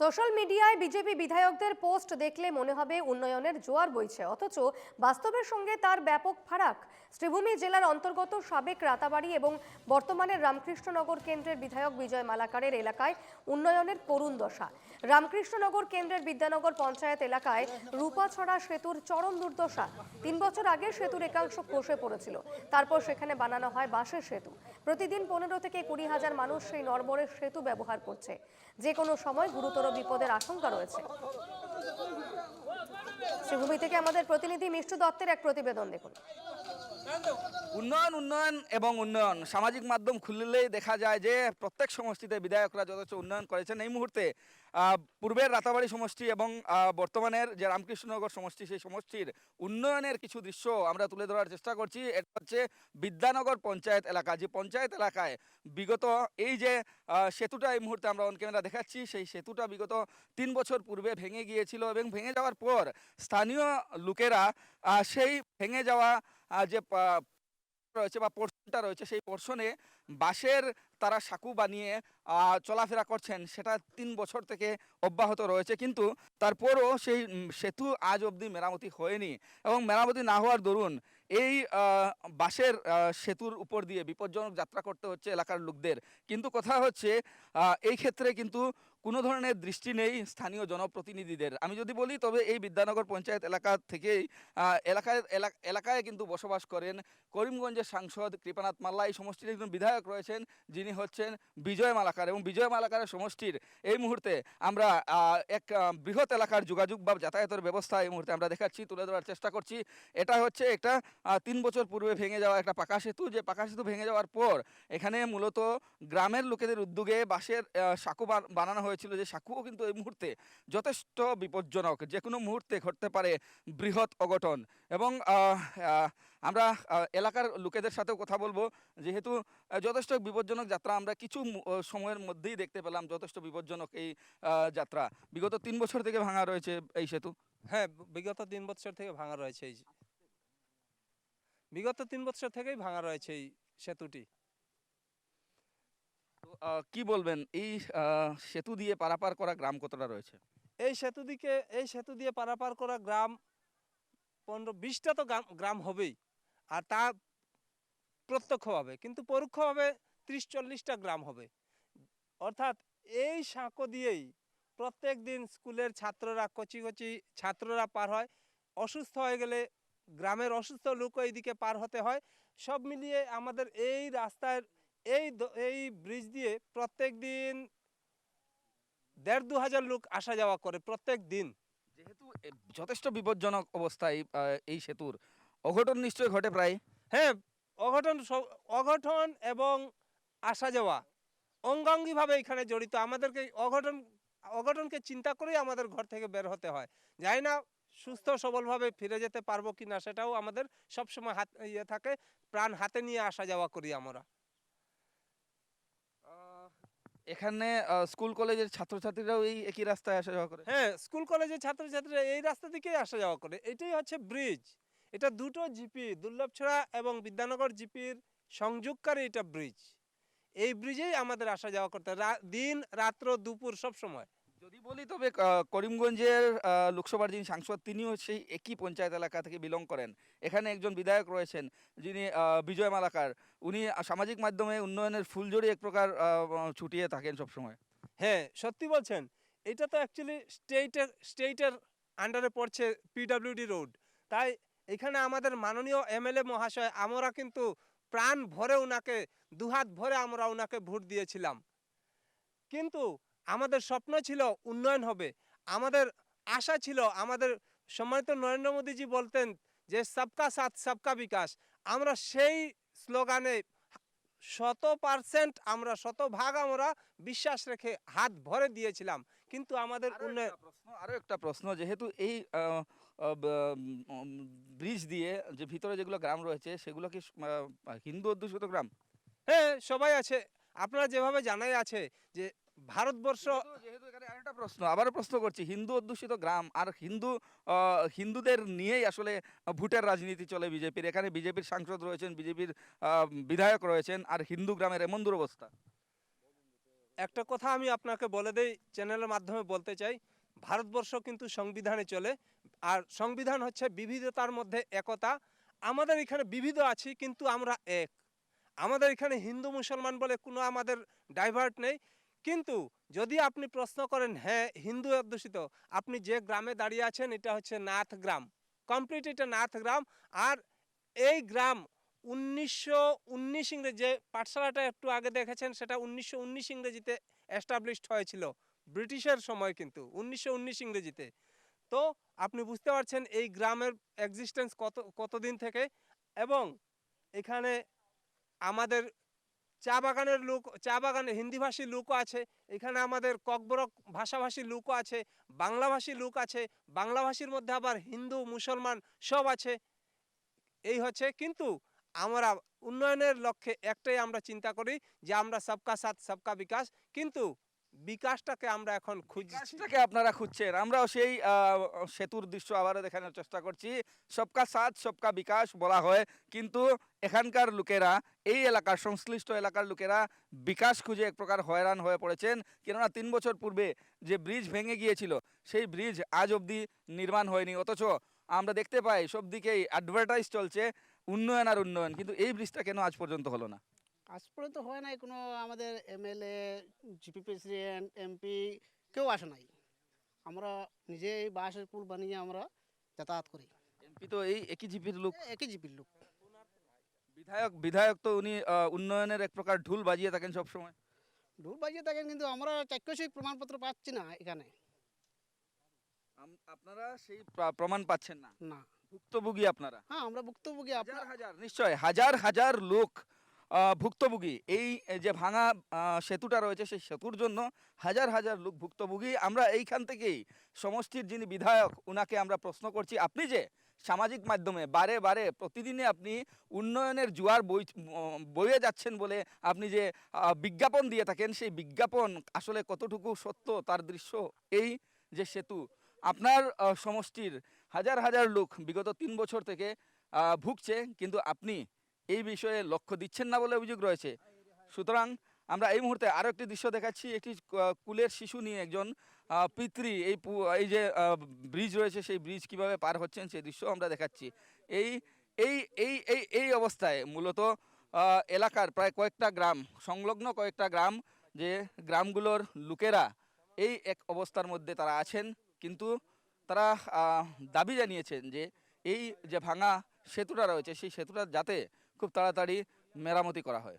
Social মিডিয়ায় BJP বিধায়কদের post দেখলে মনে হবে উন্নয়নের জোয়ার বইছে। অথচ বাস্তবের সঙ্গে তার ব্যাপক ফারাক। শ্রীভূমি জেলার অন্তর্গত সাবেক রাতাবাড়ি এবং বর্তমানের রামকৃষ্ণনগর কেন্দ্রের বিধায়ক বিজয় মালাকারের এলাকায় উন্নয়নের করুণ দশা। রামকৃষ্ণনগর কেন্দ্রের বিদ্যানগর পঞ্চায়েত এলাকায় রূপাছড়া সেতুর চরম দুর্দশা। তিন বছর আগে সেতুর একাংশ খসে পড়েছিল। তারপর সেখানে বানানো হয় বাঁশের সেতু। প্রতিদিন পনেরো থেকে কুড়ি হাজার মানুষ সেই নরবরের সেতু ব্যবহার করছে। যে কোনো সময় গুরুতর বিপদের আশঙ্কা রয়েছে। শ্রীভূমি থেকে আমাদের প্রতিনিধি মিষ্টু দত্তের এক প্রতিবেদন দেখুন। উন্নয়ন উন্নয়ন এবং উন্নয়ন। সামাজিক মাধ্যম খুললেই দেখা যায় যে প্রত্যেক সমষ্টিতে বিধায়করা যথেষ্ট উন্নয়ন করেছেন। এই মুহূর্তে পূর্বের রাতাবাড়ি সমষ্টি এবং বর্তমানের যে রামকৃষ্ণনগর সমষ্টি, সেই সমষ্টির উন্নয়নের কিছু দৃশ্য আমরা তুলে ধরার চেষ্টা করছি। এটা হচ্ছে বিদ্যানগর পঞ্চায়েত এলাকা। যে পঞ্চায়েত এলাকায় বিগত এই যে সেতুটা এই মুহূর্তে আমরা অন ক্যামেরা দেখাচ্ছি, সেই সেতুটা বিগত তিন বছর পূর্বে ভেঙে গিয়েছিল এবং ভেঙে যাওয়ার পর স্থানীয় লোকেরা সেই ভেঙে যাওয়া যে রয়েছে বা পোর্শনটা রয়েছে সেই পোর্শনে বাঁশের তারা সাঁকু বানিয়ে চলাফেরা করছেন, সেটা তিন বছর থেকে অব্যাহত রয়েছে। কিন্তু তারপরও সেই সেতু আজ অবধি মেরামতি হয়নি এবং মেরামতি না হওয়ার দরুন এই বাসের সেতুর উপর দিয়ে বিপজ্জনক যাত্রা করতে হচ্ছে এলাকার লোকদের। কিন্তু কথা হচ্ছে এই ক্ষেত্রে কিন্তু কোনো ধরনের দৃষ্টি নেই স্থানীয় জনপ্রতিনিধিদের। আমি যদি বলি, তবে এই বিদ্যানগর পঞ্চায়েত এলাকা থেকেই এলাকায় এলাকায় কিন্তু বসবাস করেন করিমগঞ্জের সাংসদ কৃপানাথ মাল্লা। এই সমষ্টির একজন বিধায়ক রয়েছেন, যিনি হচ্ছেন বিজয় মালাকার এবং বিজয় মালাকারের সমষ্টির এই মুহূর্তে আমরা এক বৃহৎ এলাকার যোগাযোগ বা যাতায়াতের ব্যবস্থা এই মুহূর্তে আমরা দেখাচ্ছি, তুলে ধরার চেষ্টা করছি। এটা হচ্ছে একটা তিন বছর পূর্বে ভেঙে যাওয়া একটা পাকা সেতু। যে পাকা সেতু ভেঙে যাওয়ার পর এখানে মূলত গ্রামের লোকেদের উদ্যোগে বাঁশের সাঁকো বান- বানানো হয়েছিল। যে সাঁকুও কিন্তু এই মুহূর্তে যথেষ্ট বিপজ্জনক। যে কোনো মুহূর্তে ঘটতে পারে বৃহৎ অঘটন। এবং আমরা এলাকার লোকেদের সাথেও কথা বলব। যেহেতু যথেষ্ট বিপজ্জনক যাত্রা আমরা কিছু সময়ের মধ্যেই দেখতে পেলাম যথেষ্ট বিপজ্জনক এই যাত্রা। বিগত তিন বছর থেকে ভাঙা রয়েছে এই সেতু। হ্যাঁ বিগত তিন বছর থেকে ভাঙা রয়েছে এই বিগত তিন বছর থেকেই ভাঙা রয়েছে এই সেতুটি। কি বলবেন? এই সেতু দিয়ে পারাপার করা গ্রাম কতটা রয়েছে? এই সেতু দিকে এই সেতু দিয়ে পারাপার করা গ্রাম পনেরো বিশটা তো গ্রাম হবেই। আর তা প্রত্যক্ষভাবে কিন্তু পরোক্ষভাবে ত্রিশ চল্লিশটা গ্রাম হবে। অর্থাৎ এই সাঁকো দিয়েই প্রত্যেক দিন স্কুলের ছাত্ররা কচি কচি ছাত্ররা পার হয়। অসুস্থ হয়ে গেলে গ্রামের অসুস্থ লোকও এইদিকে পার হতে হয়। সব মিলিয়ে আমাদের এই রাস্তার এই এই ব্রিজ দিয়ে প্রত্যেক দিন দেড় দু হাজার লোক আসা যাওয়া করে প্রত্যেক দিন। যেহেতু যথেষ্ট বিপজ্জনক অবস্থায় আহ, এই সেতুর অঘটন নিশ্চয় ঘটে প্রায়। হ্যাঁ অঘটন অঘটন এবং আসা যাওয়া অঙ্গাঙ্গিভাবে এখানে জড়িত। আমাদেরকে অঘটন অঘটনকে চিন্তা করেই আমাদের ঘর থেকে বের হতে হয়। জানি না সুস্থ সবলভাবে ফিরে যেতে পারব কি না সেটাও আমাদের সবসময় হাত ইয়ে থাকে প্রাণ হাতে নিয়ে আসা যাওয়া করি আমরা। এখানে স্কুল কলেজের ছাত্রছাত্রীরাও এই একই রাস্তায় আসা যাওয়া করে? হ্যাঁ স্কুল কলেজের ছাত্রছাত্রীরা এই রাস্তা দিকেই আসা যাওয়া করে। এটাই হচ্ছে ব্রিজ। এটা দুটো জিপি দুর্লভছড়া এবং বিদ্যানগর জিপির সংযোগকারী এটা ব্রিজ এই ব্রিজেই আমাদের আসা যাওয়া করতে দিন রাত্র দুপুর সব সময়। যদি বলি তবে করিমগঞ্জের লোকসভার যিনি সাংসদ তিনিও সেই একই পঞ্চায়েত এলাকা থেকে বিলং করেন। এখানে একজন বিধায়ক রয়েছেন যিনি বিজয় মালাকার। উনি সামাজিক মাধ্যমে উন্নয়নের ফুলঝড়ি এক প্রকার ছুটিয়ে থাকেন সবসময় হ্যাঁ সত্যি বলছেন। এটা তো অ্যাকচুয়ালি স্টেটের স্টেটের আন্ডারে পড়ছে পিডাব্লিউডি রোড তাই এখানে আমাদের মাননীয় এমএলএ মহাশয় আমরা কিন্তু প্রাণ ভরে ওনাকে দুহাত ভরে আমরা ওনাকে ভোট দিয়েছিলাম। কিন্তু আমাদের স্বপ্ন ছিল উন্নয়ন হবে। আমাদের আশা ছিল, আমাদের সম্মানিত নরেন্দ্র মোদীজি বলতেন যে, সবকা সাথ, সবকা বিকাশ। আমরা সেই স্লোগানে শত পার্সেন্ট আমরা শত ভাগ আমরা বিশ্বাস রেখে হাত ভরে দিয়েছিলাম। কিন্তু আমাদের উন্নয়ন প্রশ্ন আরও একটা প্রশ্ন যেহেতু এই ব্রিজ দিয়ে যে ভিতরে যেগুলো গ্রাম রয়েছে সেগুলো কি হিন্দু অধ্যুষিত গ্রাম? হ্যাঁ সবাই আছে। আপনারা যেভাবে জানাই আছে যে ভারতবর্ষ যেহেতু- আরেকটা প্রশ্ন, আবারও প্রশ্ন করছি। হিন্দু অধ্যুষিত গ্রাম আর হিন্দু হিন্দুদের নিয়েই আসলে ভোটের রাজনীতি চলে বিজেপির। এখানে বিজেপির সাংসদ রয়েছেন, বিজেপির বিধায়ক রয়েছেন আর হিন্দু গ্রামের এমন দুরবস্থা। একটা কথা আমি আপনাকে বলে দেই, চ্যানেলের মাধ্যমে বলতে চাই, ভারতবর্ষ কিন্তু সংবিধানে চলে। আর সংবিধান হচ্ছে বিবিধতার মধ্যে একতা। আমাদের এখানে বিবিধ আছি, কিন্তু আমরা এক। আমাদের এখানে হিন্দু মুসলমান বলে কোনো আমাদের ডাইভার্ট নেই। কিন্তু যদি আপনি প্রশ্ন করেন হ্যাঁ হিন্দু অধ্যুষিত, আপনি যে গ্রামে দাঁড়িয়ে আছেন, এটা হচ্ছে নাথ গ্রাম। কমপ্লিট এটা নাথ গ্রাম। আর এই গ্রাম উনিশশো উনিশ ইংরেজি যে পাঠশালাটা একটু আগে দেখেছেন, সেটা উনিশশো উনিশ ইংরেজিতে এস্টাবলিশড হয়েছিল, ব্রিটিশের সময় কিন্তু, উনিশশো উনিশ ইংরেজিতে। তো আপনি বুঝতে পারছেন এই গ্রামের এক্সিস্টেন্স কত, কতদিন থেকে? এবং এখানে আমাদের চা বাগানের লোক, চা বাগানে হিন্দিভাষী লোকও আছে, এখানে আমাদের ককবরক ভাষাভাষী লোকও আছে, বাংলাভাষী লোক আছে, বাংলাভাষীর মধ্যে আবার হিন্দু, মুসলমান সব আছে। এই হচ্ছে কিন্তু আমরা উন্নয়নের লক্ষ্যে একটাই আমরা চিন্তা করি যে আমরা সবকা সাথ, সবকা বিকাশ। কিন্তু বিকাশটাকে আমরা এখন খুঁজছি। আপনারা খুঁজছেন। আমরাও সেই সেতুর দৃশ্য আবারও দেখানোর চেষ্টা করছি। সবকা সাথ, সবকা বিকাশ বলা হয়। কিন্তু এখানকার লোকেরা, এই এলাকার সংশ্লিষ্ট এলাকার লোকেরা বিকাশ খুঁজে এক প্রকার হয়রান হয়ে পড়েছেন। কেননা তিন বছর পূর্বে যে ব্রিজ ভেঙে গিয়েছিল, সেই ব্রিজ আজ অবধি নির্মাণ হয়নি। অথচ আমরা দেখতে পাই সব দিকেই অ্যাডভার্টাইজ চলছে উন্নয়ন আর উন্নয়ন। কিন্তু এই ব্রিজটা কেন আজ পর্যন্ত হলো না? আজ পর্যন্ত হয় নাই কোনো আমাদের এমএলএ জিপি প্রেসিডেন্ট এমপি কেউ আসে নাই। আমরা নিজে এই বাসের পুল বানিয়ে আমরা যাতায়াত করি। এমপি তো এই একই জিপির লোক। একই জিপির লোক। বিধায়ক বিধায়ক তো উনি উন্নয়নের এক প্রকার ঢুল বাজিয়ে থাকেন সব সময় ঢুল বাজিয়ে থাকেন কিন্তু আমরা চাক্ষুষিক প্রমাণপত্র পাচ্ছি না এখানে। আপনারা সেই প্রমাণ পাচ্ছেন না? না। ভুক্তভোগী আপনারা? হ্যাঁ আমরা ভুক্তভোগী হাজার আপনার হাজার নিশ্চয় হাজার হাজার লোক ভুক্তভোগী। এই যে ভাঙা সেতুটা রয়েছে সেই সেতুর জন্য হাজার হাজার লোক ভুক্তভোগী। আমরা এইখান থেকেই সমষ্টির যিনি বিধায়ক, উনাকে আমরা প্রশ্ন করছি, আপনি যে সামাজিক মাধ্যমে বারে বারে প্রতিদিনে আপনি উন্নয়নের জোয়ার বই বয়ে যাচ্ছেন বলে আপনি যে বিজ্ঞাপন দিয়ে থাকেন, সেই বিজ্ঞাপন আসলে কতটুকু সত্য তার দৃশ্য? এই যে সেতু, আপনার সমষ্টির হাজার হাজার লোক বিগত তিন বছর থেকে ভুগছে, কিন্তু আপনি এই বিষয়ে লক্ষ্য দিচ্ছেন না বলে অভিযোগ রয়েছে। সুতরাং আমরা এই মুহূর্তে আরও একটি দৃশ্য দেখাচ্ছি। একটি কুলের শিশু নিয়ে একজন পিতৃ এই এই যে ব্রিজ রয়েছে সেই ব্রিজ কীভাবে পার হচ্ছেন সেই দৃশ্য আমরা দেখাচ্ছি। এই এই এই এই এই অবস্থায় মূলত এলাকার প্রায় কয়েকটা গ্রাম, সংলগ্ন কয়েকটা গ্রাম যে গ্রামগুলোর লোকেরা এই এক অবস্থার মধ্যে তারা আছেন। কিন্তু তারা দাবি জানিয়েছেন যে এই যে ভাঙা সেতুটা রয়েছে সেই সেতুটা যাতে খুব তাড়াতাড়ি মেরামতি করা হয়।